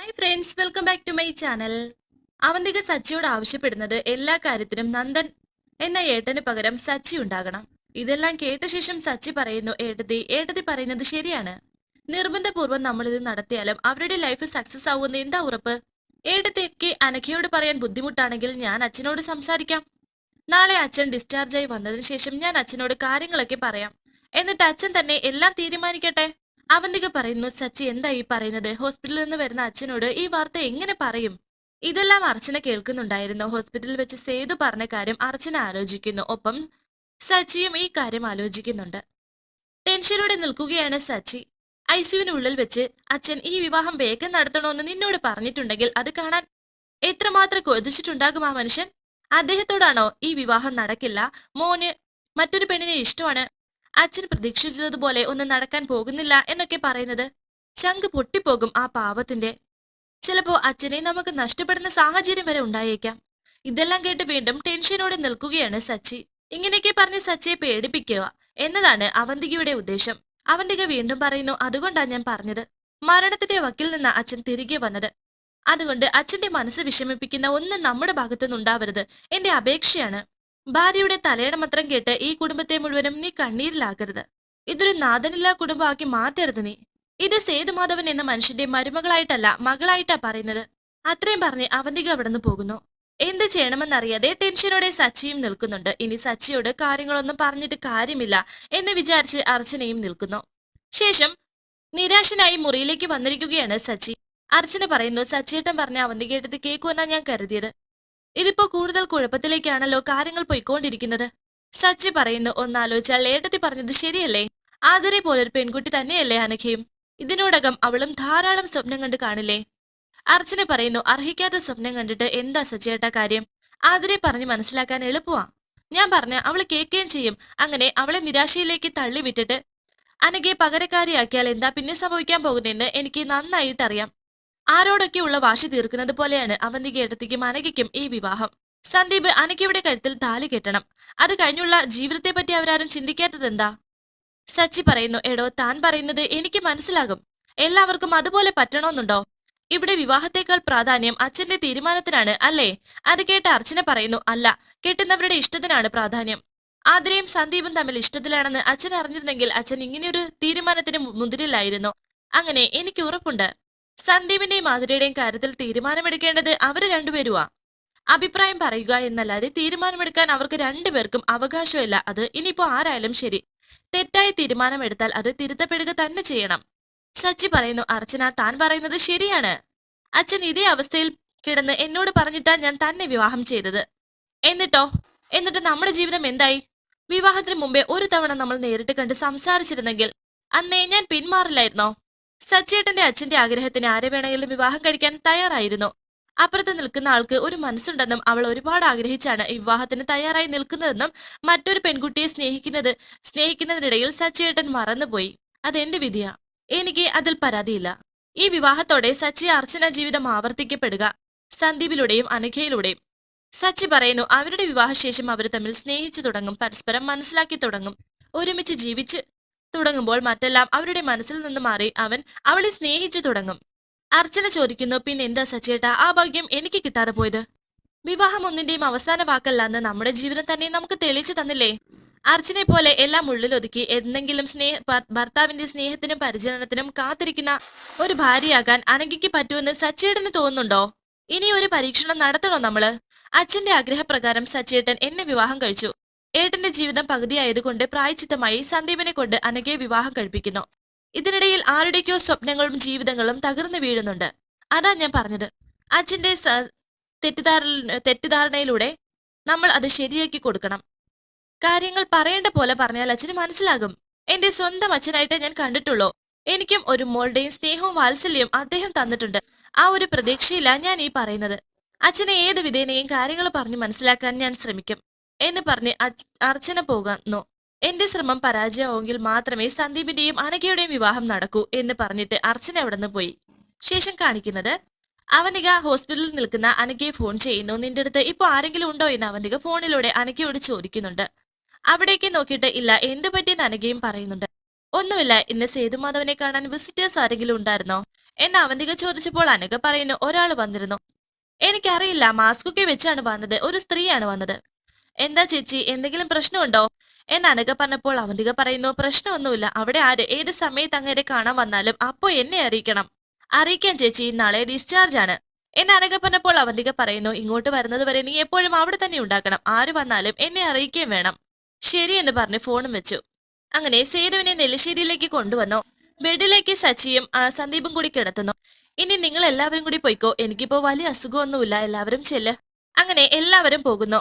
Hi friends welcome back to my channel Avantika സച്ചിയോട് ആവശ്യപ്പെടുന്നത് എല്ലാ കാര്യത്തിനും നന്ദൻ എന്ന ഏട്ടന് പകരം സച്ചി ഉണ്ടാകണം. ഇതെല്ലാം കേട്ട ശേഷം സച്ചി പറയുന്നു ഏട്ടതി ഏട്ടതി പറയുന്നത് ശരിയാണ്. നിർബന്ധപൂർവം നമ്മളിത് നടത്തിയാലും അവരുടെ ലൈഫ് സക്സസ് ആവുമെന്ന് എന്താ ഉറപ്പ്? ഏട്ടത്തേക്ക് അനഘയോട് പറയാൻ ബുദ്ധിമുട്ടാണെങ്കിൽ ഞാൻ അച്ഛനോട് സംസാരിക്കാം. നാളെ അച്ഛൻ ഡിസ്ചാർജ് ആയി വന്നതിന് ശേഷം ഞാൻ അച്ഛനോട് കാര്യങ്ങളൊക്കെ പറയാം. എന്നിട്ട് അച്ഛൻ തന്നെ എല്ലാം തീരുമാനിക്കട്ടെ? അവന്തിക പറയുന്നു സച്ചി എന്താ ഈ പറയുന്നത്? ഹോസ്പിറ്റലിൽ നിന്ന് വരുന്ന അച്ഛനോട് ഈ വാർത്ത എങ്ങനെ പറയും? ഇതെല്ലാം അർച്ചന കേൾക്കുന്നുണ്ടായിരുന്നു. ഹോസ്പിറ്റലിൽ വെച്ച് സേതു പറഞ്ഞ കാര്യം അർച്ചന ആലോചിക്കുന്നു. ഒപ്പം സച്ചിയും ഈ കാര്യം ആലോചിക്കുന്നുണ്ട്. ടെൻഷനോടെ നിൽക്കുകയാണ് സച്ചി. ഐസിയുവിനുള്ളിൽ വെച്ച് അച്ഛൻ ഈ വിവാഹം വേഗം നടത്തണമെന്ന് നിന്നോട് പറഞ്ഞിട്ടുണ്ടെങ്കിൽ അത് കാണാൻ എത്രമാത്രം കൊതിച്ചിട്ടുണ്ടാകും ആ മനുഷ്യൻ? അദ്ദേഹത്തോടാണോ ഈ വിവാഹം നടക്കില്ല? മോന് മറ്റൊരു പെണ്ണിനെ ഇഷ്ടമാണ്. അച്ഛൻ പ്രതീക്ഷിച്ചതുപോലെ ഒന്നും നടക്കാൻ പോകുന്നില്ല എന്നൊക്കെ പറയുന്നത് ചങ്ക് പൊട്ടിപ്പോകും ആ പാവത്തിന്റെ. ചിലപ്പോ അച്ഛനെ നമുക്ക് നഷ്ടപ്പെടുന്ന സാഹചര്യം വരെ ഉണ്ടായേക്കാം. ഇതെല്ലാം കേട്ട് വീണ്ടും ടെൻഷനോടെ നിൽക്കുകയാണ് സച്ചി. ഇങ്ങനെയൊക്കെ പറഞ്ഞ് സച്ചിയെ പേടിപ്പിക്കുക എന്നതാണ് അവന്തികയുടെ ഉദ്ദേശം. അവന്തിക വീണ്ടും പറയുന്നു അതുകൊണ്ടാണ് ഞാൻ പറഞ്ഞത്. മരണത്തിന്റെ വക്കിൽ നിന്ന് അച്ഛൻ തിരികെ വന്നത്. അതുകൊണ്ട് അച്ഛന്റെ മനസ്സ് വിഷമിപ്പിക്കുന്ന ഒന്നും നമ്മുടെ ഭാഗത്തുനിന്നുണ്ടാവരുത്. എന്റെ അപേക്ഷയാണ്. ഭാര്യയുടെ തലയുടെ മാത്രം കേട്ട് ഈ കുടുംബത്തെ മുഴുവനും നീ കണ്ണീരിലാക്കരുത്. ഇതൊരു നാഥനില്ലാ കുടുംബമാക്കി മാറ്റരുത് നീ. ഇത് സേതുമാധവൻ എന്ന മനുഷ്യന്റെ മരുമകളായിട്ടല്ല മകളായിട്ടാ പറയുന്നത്. അത്രയും പറഞ്ഞ് അവന്തിക അവിടുന്ന് പോകുന്നു. എന്ത് ചെയ്യണമെന്നറിയാതെ ടെൻഷനോടെ സച്ചിയും നിൽക്കുന്നുണ്ട്. ഇനി സച്ചിയോട് കാര്യങ്ങളൊന്നും പറഞ്ഞിട്ട് കാര്യമില്ല എന്ന് വിചാരിച്ച് അർച്ചനയും നിൽക്കുന്നു. ശേഷം നിരാശനായി മുറിയിലേക്ക് വന്നിരിക്കുകയാണ് സച്ചി. അർച്ചന പറയുന്നു സച്ചിയേട്ടൻ പറഞ്ഞ അവന്തികേട്ടത് കേൾക്കുമെന്നാ ഞാൻ കരുതിയത്. ഇതിപ്പോ കൂടുതൽ കുഴപ്പത്തിലേക്കാണല്ലോ കാര്യങ്ങൾ പോയിക്കൊണ്ടിരിക്കുന്നത്. സച്ചി പറയുന്നു ഒന്നാലോചിച്ചാൽ ഏട്ടത്തി പറഞ്ഞത് ശരിയല്ലേ? ആദരെ പോലൊരു പെൺകുട്ടി തന്നെയല്ലേ അനഘയും? ഇതിനോടകം അവളും ധാരാളം സ്വപ്നം കണ്ട് കാണില്ലേ? അർച്ചന പറയുന്നു അർഹിക്കാത്ത സ്വപ്നം കണ്ടിട്ട് എന്താ സച്ചിയേട്ട കാര്യം? ആദരെ പറഞ്ഞ് മനസ്സിലാക്കാൻ എളുപ്പമാ. ഞാൻ പറഞ്ഞ അവൾ കേൾക്കുകയും ചെയ്യും. അങ്ങനെ അവളെ നിരാശയിലേക്ക് തള്ളി വിട്ടിട്ട് അനഘയെ പകരക്കാരിയാക്കിയാൽ എന്താ പിന്നെ സംഭവിക്കാൻ പോകുന്നതെന്ന് എനിക്ക് നന്നായിട്ട് ആരോടൊക്കെ ഉള്ള വാശി തീർക്കുന്നത് പോലെയാണ് അവന്തിക്ക് ഏട്ടത്തിക്കും അനഘയ്ക്കും ഈ വിവാഹം. സന്ദീപ് അനഘയുടെ കഴുത്തിൽ താലി കെട്ടണം. അത് കഴിഞ്ഞുള്ള ജീവിതത്തെ പറ്റി അവരാരും ചിന്തിക്കാത്തതെന്താ? സച്ചി പറയുന്നു എടോ താൻ പറയുന്നത് എനിക്ക് മനസ്സിലാകും. എല്ലാവർക്കും അതുപോലെ പറ്റണമെന്നുണ്ടോ ഇവിടെ വിവാഹത്തേക്കാൾ പ്രാധാന്യം അച്ഛന്റെ തീരുമാനത്തിനാണ് അല്ലേ? അത് കേട്ട് അർച്ചന പറയുന്നു അല്ല കെട്ടുന്നവരുടെ ഇഷ്ടത്തിനാണ് പ്രാധാന്യം. ആതിരയും സന്ദീപും തമ്മിൽ ഇഷ്ടത്തിലാണെന്ന് അച്ഛൻ അറിഞ്ഞിരുന്നെങ്കിൽ അച്ഛൻ ഇങ്ങനെയൊരു തീരുമാനത്തിന് മുതിരില്ലായിരുന്നു അങ്ങനെ എനിക്ക് ഉറപ്പുണ്ട്. സന്ദീപിന്റെയും മാധുരിയുടെയും കാര്യത്തിൽ തീരുമാനമെടുക്കേണ്ടത് അവർ രണ്ടുപേരുവാ. അഭിപ്രായം പറയുക എന്നല്ലാതെ തീരുമാനമെടുക്കാൻ അവർക്ക് രണ്ടുപേർക്കും അവകാശമില്ല. അത് ഇനിയിപ്പോ ആരായാലും ശരി. തെറ്റായ തീരുമാനമെടുത്താൽ അത് തിരുത്തപ്പെടുക തന്നെ ചെയ്യണം. സച്ചി പറയുന്നു അർച്ചന താൻ പറയുന്നത് ശരിയാണ്. അച്ഛൻ ഇതേ അവസ്ഥയിൽ കിടന്ന് എന്നോട് പറഞ്ഞിട്ടാ ഞാൻ തന്നെ വിവാഹം ചെയ്തത്. എന്നിട്ടോ? എന്നിട്ട് നമ്മുടെ ജീവിതം എന്തായി? വിവാഹത്തിന് മുമ്പേ ഒരു തവണ നമ്മൾ നേരിട്ട് കണ്ട് സംസാരിച്ചിരുന്നെങ്കിൽ അന്നേ ഞാൻ പിന്മാറില്ലായിരുന്നോ? സച്ചേട്ടന്റെ അച്ഛന്റെ ആഗ്രഹത്തിന് ആരെ വേണമെങ്കിലും വിവാഹം കഴിക്കാൻ തയ്യാറായിരുന്നു. അപ്പുറത്ത് നിൽക്കുന്ന ആൾക്ക് ഒരു മനസ്സുണ്ടെന്നും അവൾ ഒരുപാട് ആഗ്രഹിച്ചാണ് വിവാഹത്തിന് തയ്യാറായി നിൽക്കുന്നതെന്നും മറ്റൊരു പെൺകുട്ടിയെ സ്നേഹിക്കുന്നത് സ്നേഹിക്കുന്നതിനിടയിൽ സച്ചേട്ടൻ മറന്നുപോയി. അതെന്റെ വിധിയ. എനിക്ക് അതിൽ പരാതിയില്ല. ഈ വിവാഹത്തോടെ സച്ചി അർച്ചന ജീവിതം ആവർത്തിക്കപ്പെടുക സന്ദീപിലൂടെയും അനഘയിലൂടെയും. സച്ചി പറയുന്നു അവരുടെ വിവാഹശേഷം അവർ തമ്മിൽ സ്നേഹിച്ചു തുടങ്ങും പരസ്പരം മനസ്സിലാക്കി തുടങ്ങും. ഒരുമിച്ച് ജീവിച്ച് തുടങ്ങുമ്പോൾ മറ്റെല്ലാം അവരുടെ മനസ്സിൽ നിന്ന് മാറി അവൻ അവളെ സ്നേഹിച്ചു തുടങ്ങും. അർച്ചന ചോദിക്കുന്നു പിന്നെന്താ സച്ചേട്ടാ ആ ഭാഗ്യം എനിക്ക് കിട്ടാതെ പോയത്? വിവാഹം ഒന്നിന്റെയും അവസാന വാക്കല്ലാന്ന് നമ്മുടെ ജീവിതം തന്നെ നമുക്ക് തെളിയിച്ചു തന്നില്ലേ? അർച്ചനെ പോലെ എല്ലാം ഉള്ളിലൊതുക്കി എന്തെങ്കിലും സ്നേഹ ഭർത്താവിന്റെ സ്നേഹത്തിനും പരിചരണത്തിനും കാത്തിരിക്കുന്ന ഒരു ഭാര്യയാകാൻ അനഘയ്ക്ക് പറ്റുമെന്ന് സച്ചേട്ടന് തോന്നുന്നുണ്ടോ? ഇനി ഒരു പരീക്ഷണം നടത്തണോ നമ്മൾ? അച്ഛന്റെ ആഗ്രഹപ്രകാരം സച്ചേട്ടൻ എന്നെ വിവാഹം കഴിച്ചു. ഏട്ടന്റെ ജീവിതം പകുതിയായതുകൊണ്ട് പ്രായച്ചിത്തമായി സന്ദീപിനെ കൊണ്ട് അനഘയെ വിവാഹം കഴിപ്പിക്കുന്നു. ഇതിനിടയിൽ ആരുടെയൊക്കെയോ സ്വപ്നങ്ങളും ജീവിതങ്ങളും തകർന്നു വീഴുന്നുണ്ട്. അതാ ഞാൻ പറഞ്ഞത്. അച്ഛന്റെ തെറ്റിദ്ധാര തെറ്റിദ്ധാരണയിലൂടെ നമ്മൾ അത് ശരിയാക്കി കൊടുക്കണം. കാര്യങ്ങൾ പറയേണ്ട പോലെ പറഞ്ഞാൽ അച്ഛന് മനസ്സിലാകും. എന്റെ സ്വന്തം അച്ഛനായിട്ട് ഞാൻ കണ്ടിട്ടുള്ളൂ. എനിക്കും ഒരു മോളുടെയും സ്നേഹവും വാത്സല്യവും അദ്ദേഹം തന്നിട്ടുണ്ട്. ആ ഒരു പ്രതീക്ഷയില്ല ഞാൻ ഈ പറയുന്നത്. അച്ഛനെ ഏത് വിധേനയും കാര്യങ്ങൾ പറഞ്ഞു മനസ്സിലാക്കാൻ ഞാൻ ശ്രമിക്കും. എന്ന് പറഞ്ഞ് അർച്ചന പോകുന്നു. എന്റെ ശ്രമം പരാജയമാവെങ്കിൽ മാത്രമേ സന്ദീപിന്റെയും അനഘയുടെയും വിവാഹം നടക്കൂ എന്ന് പറഞ്ഞിട്ട് അർച്ചന അവിടെ പോയി. ശേഷം കാണിക്കുന്നത് അവനിക ഹോസ്പിറ്റലിൽ നിൽക്കുന്ന അനഘയെ ഫോൺ ചെയ്യുന്നു. നിന്റെ അടുത്ത് ഇപ്പൊ ആരെങ്കിലും ഉണ്ടോ? എന്ന് അവനിക ഫോണിലൂടെ അനഘയോട് ചോദിക്കുന്നുണ്ട്. അവിടേക്ക് നോക്കിയിട്ട് ഇല്ല എന്തു പറ്റിയെന്ന് അനഘയും പറയുന്നുണ്ട്. ഒന്നുമില്ല ഇന്ന് സേതുമാധവനെ കാണാൻ വിസിറ്റേഴ്സ് ആരെങ്കിലും ഉണ്ടായിരുന്നോ? എന്ന് അവന്തിക ചോദിച്ചപ്പോൾ അനഘ പറയുന്നു ഒരാൾ വന്നിരുന്നു. എനിക്കറിയില്ല മാസ്കൊക്കെ വെച്ചാണ് വന്നത്. ഒരു സ്ത്രീയാണ് വന്നത്. എന്താ ചേച്ചി എന്തെങ്കിലും പ്രശ്നമുണ്ടോ? എന്ന് അനക പറഞ്ഞപ്പോൾ അവന്തിക പറയുന്നു പ്രശ്നമൊന്നുമില്ല. അവിടെ ആര് ഏത് സമയത്ത് അങ്ങേരെ കാണാൻ വന്നാലും അപ്പോ എന്നെ അറിയിക്കണം. അറിയിക്കാൻ ചേച്ചി നാളെ ഡിസ്ചാർജ് ആണ്. എന്നെ അനക പറഞ്ഞപ്പോൾ അവന്തിക പറയുന്നു ഇങ്ങോട്ട് വരുന്നത് വരെ നീ എപ്പോഴും അവിടെ തന്നെ ഉണ്ടാക്കണം. ആര് വന്നാലും എന്നെ അറിയിക്കുകയും വേണം. ശരി എന്ന് പറഞ്ഞ് ഫോണും വെച്ചു. അങ്ങനെ സേതുവിനെ നെല്ലിശ്ശേരിയിലേക്ക് കൊണ്ടുവന്നു. ബെഡിലേക്ക് സച്ചിയും സന്ദീപും കൂടി കിടത്തുന്നു. ഇനി നിങ്ങൾ എല്ലാവരും കൂടി പോയിക്കോ. എനിക്കിപ്പോ വലിയ അസുഖമൊന്നുമില്ല. എല്ലാവരും ചെല്ല്. അങ്ങനെ എല്ലാവരും പോകുന്നു.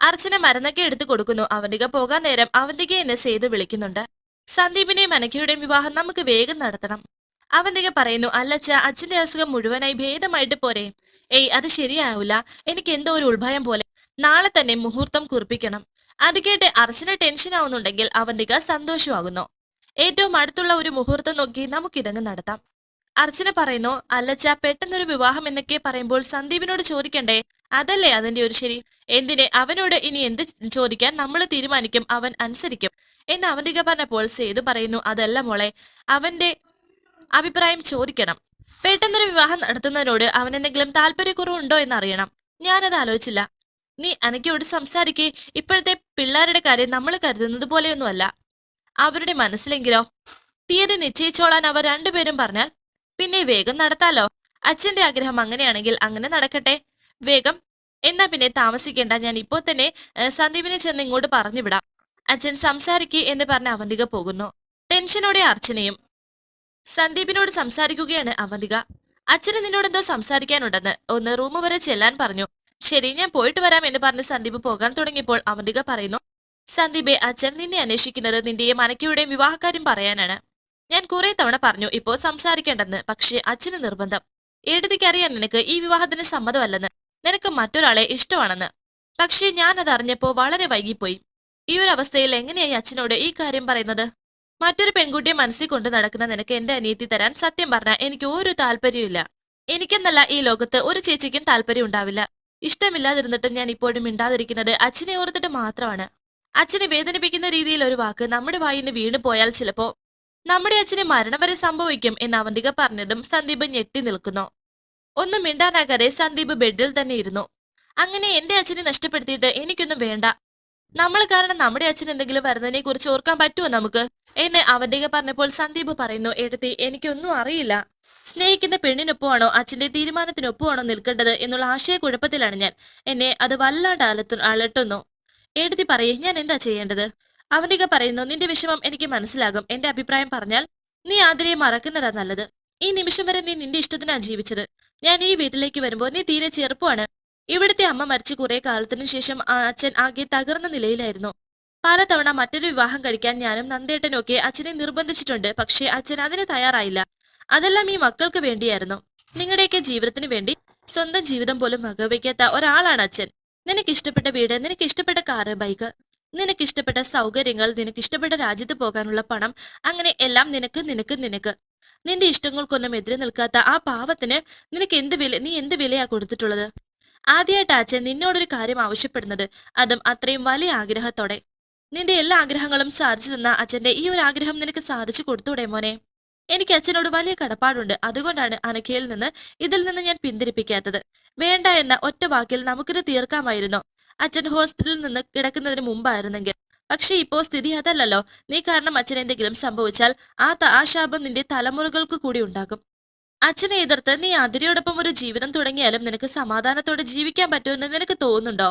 അർച്ചന മരുന്നൊക്കെ എടുത്തു കൊടുക്കുന്നു. അവന്തിക പോകാൻ നേരം അവന്തിക എന്നെ സേതു വിളിക്കുന്നുണ്ട്. സന്ദീപിനെയും അനക്കയുടെയും വിവാഹം നമുക്ക് വേഗം നടത്തണം. അവന്തിക പറയുന്നു അല്ലച്ച അച്ഛന്റെ അസുഖം മുഴുവനായി ഭേദമായിട്ട് പോരെ. ഏയ് അത് ശരിയാവില്ല എനിക്ക് എന്തോ ഒരു ഉത്ഭയം പോലെ. നാളെ തന്നെ മുഹൂർത്തം കുറിപ്പിക്കണം. അത് കേട്ട് അർച്ചന ടെൻഷൻ ആവുന്നുണ്ടെങ്കിൽ അവന്തിക സന്തോഷമാകുന്നു. ഏറ്റവും അടുത്തുള്ള ഒരു മുഹൂർത്തം നോക്കി നമുക്കിതങ്ങ് നടത്താം. അർച്ചന പറയുന്നു അല്ലച്ച പെട്ടെന്നൊരു വിവാഹം എന്നൊക്കെ പറയുമ്പോൾ സന്ദീപിനോട് ചോദിക്കണ്ടേ? അതല്ലേ അതിന്റെ ഒരു ശരി. എന്തിനെ? അവനോട് ഇനി എന്ത് ചോദിക്കാൻ നമ്മൾ തീരുമാനിക്കും അവൻ അനുസരിക്കും. എന്ന് അവന്തിക പറഞ്ഞപ്പോൾ സേതു പറയുന്നു അതല്ല മോളെ അവന്റെ അഭിപ്രായം ചോദിക്കണം. പെട്ടെന്നൊരു വിവാഹം നടത്തുന്നതിനോട് അവൻ എന്തെങ്കിലും താല്പര്യക്കുറവുണ്ടോ എന്ന് അറിയണം ഞാനത് ആലോചിച്ചില്ല. നീ അനക്കയോട് സംസാരിക്കേ. ഇപ്പോഴത്തെ പിള്ളേരുടെ കാര്യം നമ്മൾ കരുതുന്നത് പോലെയൊന്നുമല്ല. അവരുടെ മനസ്സിലെങ്കിലോ? തീയതി നിശ്ചയിച്ചോളാൻ അവർ രണ്ടുപേരും പറഞ്ഞാൽ പിന്നെ വേഗം നടത്താലോ? അച്ഛന്റെ ആഗ്രഹം അങ്ങനെയാണെങ്കിൽ അങ്ങനെ നടക്കട്ടെ. വേഗം. എന്നാ പിന്നെ താമസിക്കേണ്ട. ഞാൻ ഇപ്പോ തന്നെ സന്ദീപിനെ ചെന്ന് ഇങ്ങോട്ട് പറഞ്ഞു വിടാം. അച്ഛൻ സംസാരിക്കേ എന്ന് പറഞ്ഞ് അവന്തിക പോകുന്നു. ടെൻഷനോടെ അർച്ചനയും സന്ദീപിനോട് സംസാരിക്കുകയാണ് അവന്തിക. അച്ഛന് നിന്നോട് എന്തോ സംസാരിക്കാനുണ്ടെന്ന് ഒന്ന് റൂം വരെ ചെല്ലാൻ പറഞ്ഞു. ശരി ഞാൻ പോയിട്ട് വരാം എന്ന് പറഞ്ഞ് സന്ദീപ് പോകാൻ തുടങ്ങിയപ്പോൾ അവന്തിക പറയുന്നു സന്ദീപെ അച്ഛൻ നിന്നെ അന്വേഷിക്കുന്നത് നിന്റെയും അനക്കയുടെയും വിവാഹക്കാര്യം പറയാനാണ്. ഞാൻ കുറെ തവണ പറഞ്ഞു ഇപ്പോൾ സംസാരിക്കേണ്ടെന്ന് പക്ഷേ അച്ഛന് നിർബന്ധം. എഴുതിക്കറിയാൻ നിനക്ക് ഈ വിവാഹത്തിന് സമ്മതമല്ലെന്ന് നിനക്ക് മറ്റൊരാളെ ഇഷ്ടമാണെന്ന്. പക്ഷേ ഞാൻ അത് അറിഞ്ഞപ്പോ വളരെ വൈകിപ്പോയി. ഈ ഒരു അവസ്ഥയിൽ എങ്ങനെയായി അച്ഛനോട് ഈ കാര്യം പറയുന്നത്? മറ്റൊരു പെൺകുട്ടിയെ മനസ്സിൽ കൊണ്ട് നടക്കുന്ന നിനക്ക് എന്റെ അനിയത്തി തരാൻ സത്യം പറഞ്ഞാൽ എനിക്ക് ഒരു താല്പര്യമില്ല എനിക്കെന്നല്ല ഈ ലോകത്ത് ഒരു ചേച്ചിക്കും താല്പര്യം ഉണ്ടാവില്ല. ഇഷ്ടമില്ലാതിരുന്നിട്ടും ഞാൻ ഇപ്പോഴും മിണ്ടാതിരിക്കുന്നത് അച്ഛനെ ഓർത്തിട്ട് മാത്രമാണ്. അച്ഛനെ വേദനിപ്പിക്കുന്ന രീതിയിൽ ഒരു വാക്ക് നമ്മുടെ വായിന് വീണു പോയാൽ ചിലപ്പോ നമ്മുടെ അച്ഛന് മരണം വരെ സംഭവിക്കും എന്ന് അവന്തിക പറഞ്ഞതും സന്ദീപ് ഞെട്ടി നിൽക്കുന്നു. ഒന്നും മിണ്ടാനാകാതെ സന്ദീപ് ബെഡിൽ തന്നെ ഇരുന്നു. അങ്ങനെ എന്റെ അച്ഛനെ നഷ്ടപ്പെടുത്തിയിട്ട് എനിക്കൊന്നും വേണ്ട. നമ്മൾ കാരണം നമ്മുടെ അച്ഛൻ എന്തെങ്കിലും വരുന്നതിനെ കുറിച്ച് ഓർക്കാൻ പറ്റുമോ നമുക്ക്? എന്ന് അവന്തിക പറഞ്ഞപ്പോൾ സന്ദീപ് പറയുന്നു എടുത്തി എനിക്കൊന്നും അറിയില്ല. സ്നേഹിക്കുന്ന പെണ്ണിനൊപ്പമാണോ അച്ഛന്റെ തീരുമാനത്തിനൊപ്പമാണോ നിൽക്കേണ്ടത് എന്നുള്ള ആശയക്കുഴപ്പത്തിലാണ് ഞാൻ. എന്നെ അത് വല്ലാണ്ട് അലത്തു അലട്ടുന്നു. എഴുതി പറയേ ഞാൻ എന്താ ചെയ്യേണ്ടത്? അവനിക പറയുന്നു നിന്റെ വിഷമം എനിക്ക് മനസ്സിലാകും. എന്റെ അഭിപ്രായം പറഞ്ഞാൽ നീ ആതിരയെ മറക്കുന്നതാ നല്ലത്. ഈ നിമിഷം വരെ നീ നിന്റെ ഇഷ്ടത്തിനാണ് ജീവിച്ചത്. ഞാൻ ഈ വീട്ടിലേക്ക് വരുമ്പോൾ നീ തീരെ ചെറുപ്പമാണ്. ഇവിടുത്തെ അമ്മ മരിച്ചു കുറെ കാലത്തിനു ശേഷം അച്ഛൻ ആകെ തകർന്ന നിലയിലായിരുന്നു. പലതവണ മറ്റൊരു വിവാഹം കഴിക്കാൻ ഞാനും നന്ദേട്ടനൊക്കെ അച്ഛനെ നിർബന്ധിച്ചിട്ടുണ്ട്. പക്ഷേ അച്ഛൻ അതിന് തയ്യാറായില്ല. അതെല്ലാം ഈ മക്കൾക്ക് വേണ്ടിയായിരുന്നു. നിങ്ങളുടെയൊക്കെ ജീവിതത്തിന് വേണ്ടി സ്വന്തം ജീവിതം പോലും വകവയ്ക്കാത്ത ഒരാളാണ് അച്ഛൻ. നിനക്ക് ഇഷ്ടപ്പെട്ട വീട് നിനക്ക് ഇഷ്ടപ്പെട്ട കാറ് ബൈക്ക് നിനക്ക് ഇഷ്ടപ്പെട്ട സൗകര്യങ്ങൾ നിനക്ക് ഇഷ്ടപ്പെട്ട രാജ്യത്ത് പോകാനുള്ള പണം അങ്ങനെ എല്ലാം നിനക്ക് നിനക്ക് നിനക്ക്. നിന്റെ ഇഷ്ടങ്ങൾക്കൊന്നും എതിരെ നിൽക്കാത്ത ആ പാവത്തിന് നിനക്ക് എന്ത് വില നീ എന്ത് വിലയാ കൊടുത്തിട്ടുള്ളത്? ആദ്യമായിട്ട് അച്ഛൻ നിന്നോടൊരു കാര്യം ആവശ്യപ്പെടുന്നത് അതും അത്രയും വലിയ ആഗ്രഹത്തോടെ. നിന്റെ എല്ലാ ആഗ്രഹങ്ങളും സാധിച്ചു തന്ന അച്ഛന്റെ ഈ ഒരു ആഗ്രഹം നിനക്ക് സാധിച്ചു കൊടുത്തൂടെ മോനെ? എനിക്ക് അച്ഛനോട് വലിയ കടപ്പാടുണ്ട്. അതുകൊണ്ടാണ് അനഖയിൽ നിന്ന് ഇതിൽ നിന്ന് ഞാൻ പിന്തിരിപ്പിക്കാത്തത്. വേണ്ട എന്ന ഒറ്റ വാക്കിൽ നമുക്കിത് തീർക്കാമായിരുന്നു. അച്ഛൻ ഹോസ്പിറ്റലിൽ നിന്ന് കിടക്കുന്നതിന് മുമ്പായിരുന്നെങ്കിൽ. പക്ഷെ ഇപ്പോ സ്ഥിതി അതല്ലല്ലോ. നീ കാരണം അച്ഛൻ എന്തെങ്കിലും സംഭവിച്ചാൽ ആ ആ നിന്റെ തലമുറകൾക്ക് കൂടി ഉണ്ടാകും. അച്ഛനെ എതിർത്ത് നീ അതിരയോടൊപ്പം ഒരു ജീവിതം തുടങ്ങിയാലും നിനക്ക് സമാധാനത്തോടെ ജീവിക്കാൻ പറ്റുമെന്ന് നിനക്ക് തോന്നുന്നുണ്ടോ?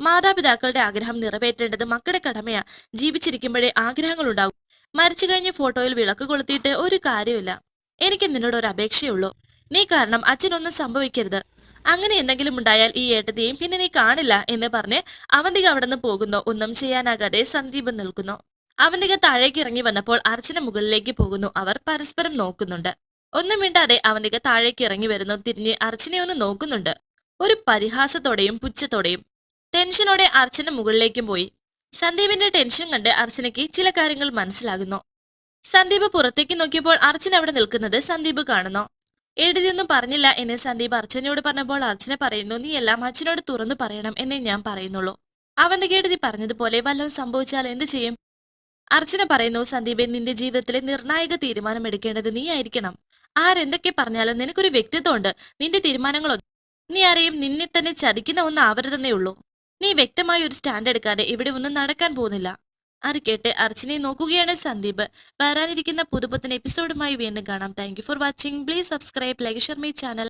മാതാപിതാക്കളുടെ ആഗ്രഹം നിറവേറ്റേണ്ടത് മക്കളുടെ കടമയാ. ജീവിച്ചിരിക്കുമ്പോഴേ ആഗ്രഹങ്ങൾ ഉണ്ടാകും. മരിച്ചു കഴിഞ്ഞ ഫോട്ടോയിൽ വിളക്ക് കൊളുത്തിയിട്ട് ഒരു കാര്യമില്ല എനിക്ക് നിന്നോട് ഒരു അപേക്ഷയുള്ളൂ നീ കാരണം അച്ഛനൊന്നും സംഭവിക്കരുത്. അങ്ങനെ എന്തെങ്കിലും ഉണ്ടായാൽ ഈ ഏട്ടത്തെയും പിന്നെ നീ കാണില്ല എന്ന് പറഞ്ഞ് അവന്തിക അവിടെ നിന്ന് പോകുന്നു. ഒന്നും ചെയ്യാനാകാതെ സന്ദീപ് നിൽക്കുന്നു. അവന്തിക താഴേക്ക് ഇറങ്ങി വന്നപ്പോൾ അർച്ചന മുകളിലേക്ക് പോകുന്നു. അവർ പരസ്പരം നോക്കുന്നുണ്ട്. ഒന്നും മിണ്ടാതെ അവന്തിക താഴേക്ക് ഇറങ്ങി വരുന്നു. തിരിഞ്ഞ് അർച്ചനെ ഒന്ന് നോക്കുന്നുണ്ട്. ഒരു പരിഹാസത്തോടെയും പുച്ഛത്തോടെയും. ടെൻഷനോടെ അർച്ചന മുകളിലേക്കും പോയി. സന്ദീപിന്റെ ടെൻഷൻ കണ്ട് അർച്ചനയ്ക്ക് ചില കാര്യങ്ങൾ മനസ്സിലാകുന്നു. സന്ദീപ് പുറത്തേക്ക് നോക്കിയപ്പോൾ അർച്ചന അവിടെ നിൽക്കുന്നത് സന്ദീപ് കാണുന്നു. എഴുതിയൊന്നും പറഞ്ഞില്ല എന്ന് സന്ദീപ് അർച്ചനയോട് പറഞ്ഞപ്പോൾ അർച്ചന പറയുന്നു നീ എല്ലാം അച്ഛനോട് തുറന്നു പറയണം എന്നേ ഞാൻ പറയുന്നുള്ളൂ. അവന്റെ എഴുതി പറഞ്ഞതുപോലെ വല്ലതും സംഭവിച്ചാൽ എന്ത് ചെയ്യും? അർച്ചന പറയുന്നു സന്ദീപെ നിന്റെ ജീവിതത്തിലെ നിർണായക തീരുമാനം എടുക്കേണ്ടത് നീ ആയിരിക്കണം. ആരെന്തൊക്കെ പറഞ്ഞാലും നിനക്കൊരു വ്യക്തിത്വം ഉണ്ട്. നിന്റെ തീരുമാനങ്ങളൊന്നും നീ ആരെയും നിന്നെ തന്നെ ചതിക്കുന്ന ഒന്നും ആവരുതെന്നേ ഉള്ളൂ. നീ വ്യക്തമായ ഒരു സ്റ്റാൻഡ് എടുക്കാതെ ഇവിടെ ഒന്നും നടക്കാൻ പോകുന്നില്ല. അത് കേട്ട് അർച്ചനയെ നോക്കുകയാണ് സന്ദീപ്. വരാനിരിക്കുന്ന പുതുപുത്തൻ എപ്പിസോഡുമായി വീണ്ടും കാണാം. Thank for watching please subscribe like share my channel